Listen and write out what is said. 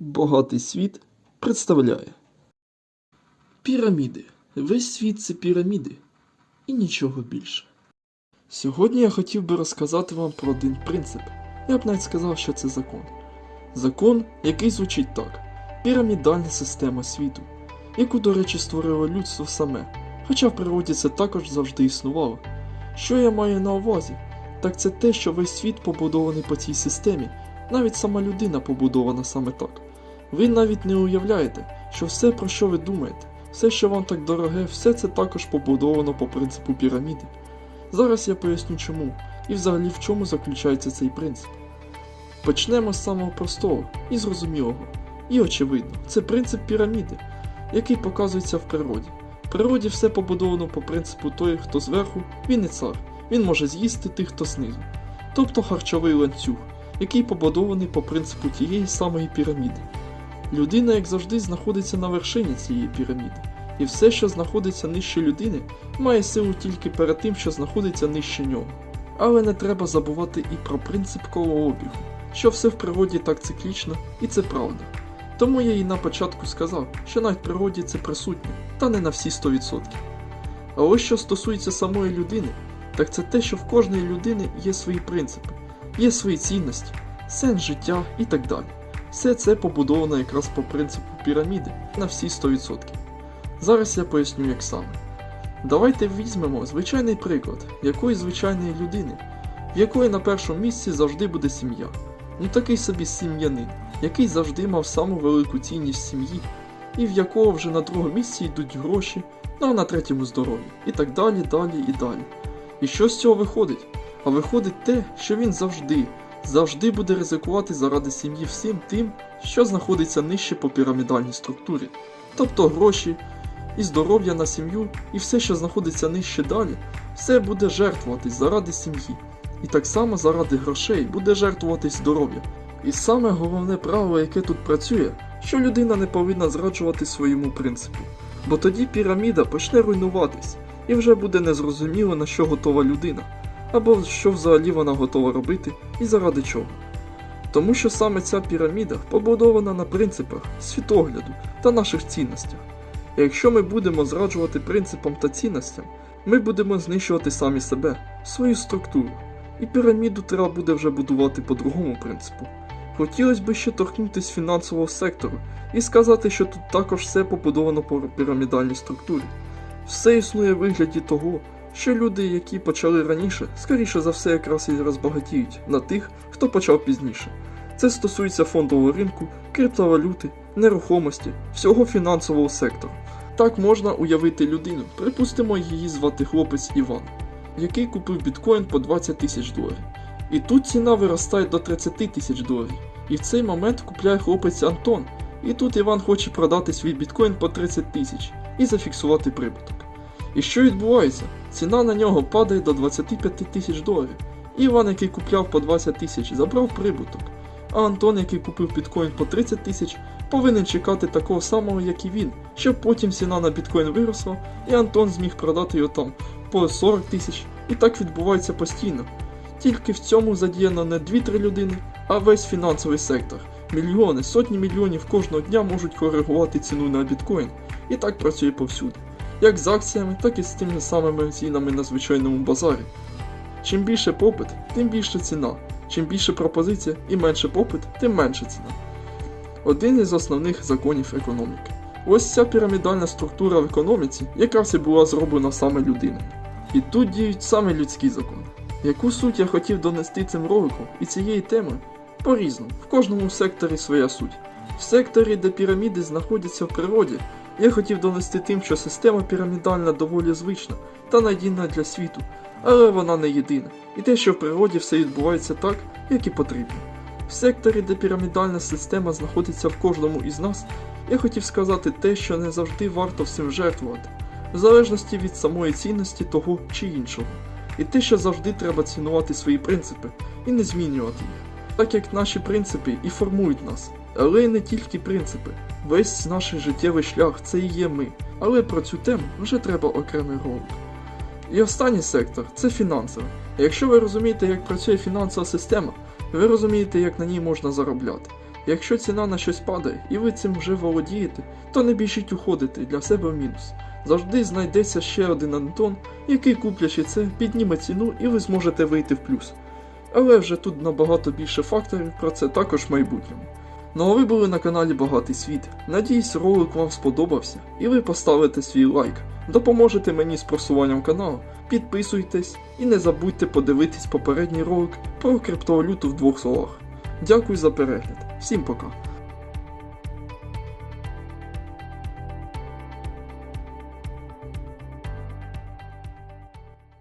Багатий світ представляє Піраміди. Весь світ це піраміди. І нічого більше. Сьогодні я хотів би розказати вам про один принцип. Я б навіть сказав, що це закон. Закон, який звучить так: пірамідальна система світу, яку, до речі, створило людство саме. Хоча в природі це також завжди існувало. Що я маю на увазі? Так це те, що весь світ побудований по цій системі, навіть сама людина побудована саме так. Ви навіть не уявляєте, що все, про що ви думаєте, все, що вам так дороге, все це також побудовано по принципу піраміди. Зараз я поясню чому і взагалі в чому заключається цей принцип. Почнемо з самого простого і зрозумілого. І очевидно, це принцип піраміди, який показується в природі. В природі все побудовано по принципу той, хто зверху, він і цар, він може з'їсти тих, хто знизу. Тобто харчовий ланцюг, який побудований по принципу тієї самої піраміди. Людина, як завжди, знаходиться на вершині цієї піраміди, і все, що знаходиться нижче людини, має силу тільки перед тим, що знаходиться нижче нього. Але не треба забувати і про принцип колообігу, що все в природі так циклічно, і це правда. Тому я і на початку сказав, що навіть в природі це присутнє, та не на всі 100%. А ось що стосується самої людини, так це те, що в кожної людини є свої принципи, є свої цінності, сенс життя і так далі. Все це побудовано якраз по принципу піраміди на всі 100%. Зараз я поясню, як саме. Давайте візьмемо звичайний приклад якоїсь звичайної людини, в якої на першому місці завжди буде сім'я. Ну такий собі сім'янин, який завжди мав саму велику цінність сім'ї, і в якого вже на другому місці йдуть гроші, ну а на третьому здоров'я, і так далі, далі і далі. І що з цього виходить? А виходить те, що він завжди, завжди буде ризикувати заради сім'ї всім тим, що знаходиться нижче по пірамідальній структурі, тобто гроші, і здоров'я на сім'ю, і все, що знаходиться нижче далі, все буде жертвуватись заради сім'ї. І так само заради грошей буде жертвуватись здоров'я. І саме головне правило, яке тут працює, що людина не повинна зраджувати своєму принципу. Бо тоді піраміда почне руйнуватись, і вже буде незрозуміло на що готова людина, або що взагалі вона готова робити і заради чого. Тому що саме ця піраміда побудована на принципах світогляду та наших цінностях. І якщо ми будемо зраджувати принципам та цінностям, ми будемо знищувати самі себе, свою структуру. І піраміду треба буде вже будувати по другому принципу. Хотілося б ще торкнутися фінансового сектору і сказати, що тут також все побудовано по пірамідальній структурі. Все існує в вигляді того, що люди, які почали раніше, скоріше за все якраз і розбагатіють на тих, хто почав пізніше. Це стосується фондового ринку, криптовалюти, нерухомості, всього фінансового сектору. Так можна уявити людину, припустимо, її звати хлопець Іван, який купив біткоін по 20 тисяч доларів. І тут ціна виростає до 30 тисяч доларів. І в цей момент купляє хлопець Антон. І тут Іван хоче продати свій біткоін по 30 тисяч і зафіксувати прибуток. І що відбувається? Ціна на нього падає до 25 тисяч доларів. Іван, який купляв по 20 тисяч, забрав прибуток. А Антон, який купив біткоін по 30 тисяч, повинен чекати такого самого, як і він, щоб потім ціна на біткоін виросла, і Антон зміг продати його там по 40 тисяч. І так відбувається постійно. Тільки в цьому задіяно не 2-3 людини, а весь фінансовий сектор. Мільйони, сотні мільйонів кожного дня можуть коригувати ціну на біткоін. І так працює повсюди. Як з акціями, так і з тими самими цінами на звичайному базарі. Чим більше попит, тим більше ціна. Чим більше пропозиція і менше попит, тим менше ціна. Один із основних законів економіки. Ось ця пірамідальна структура в економіці якраз і була зроблена саме людиною. І тут діють саме людські закони. Яку суть я хотів донести цим роликом і цією темою? По-різному, в кожному секторі своя суть. В секторі, де піраміди знаходяться в природі, я хотів донести тим, що система пірамідальна доволі звична та надійна для світу, але вона не єдина, і те, що в природі все відбувається так, як і потрібно. В секторі, де пірамідальна система знаходиться в кожному із нас, я хотів сказати те, що не завжди варто всім жертвувати, в залежності від самої цінності того чи іншого, і те, що завжди треба цінувати свої принципи і не змінювати їх, так як наші принципи і формують нас, але й не тільки принципи. Весь наш життєвий шлях це і є ми, але про цю тему вже треба окремий ролик. І останній сектор це фінансовий. Якщо ви розумієте, як працює фінансова система, ви розумієте, як на ній можна заробляти. Якщо ціна на щось падає і ви цим вже володієте, то не біжіть уходити для себе в мінус. Завжди знайдеться ще один Антон, який куплячи це, підніме ціну і ви зможете вийти в плюс. Але вже тут набагато більше факторів про це також в майбутньому. Ну а ви були на каналі Багатий Світ. Надіюсь, ролик вам сподобався і ви поставите свій лайк, допоможете мені з просуванням каналу, підписуйтесь і не забудьте подивитись попередній ролик про криптовалюту в двох словах. Дякую за перегляд. Всім пока.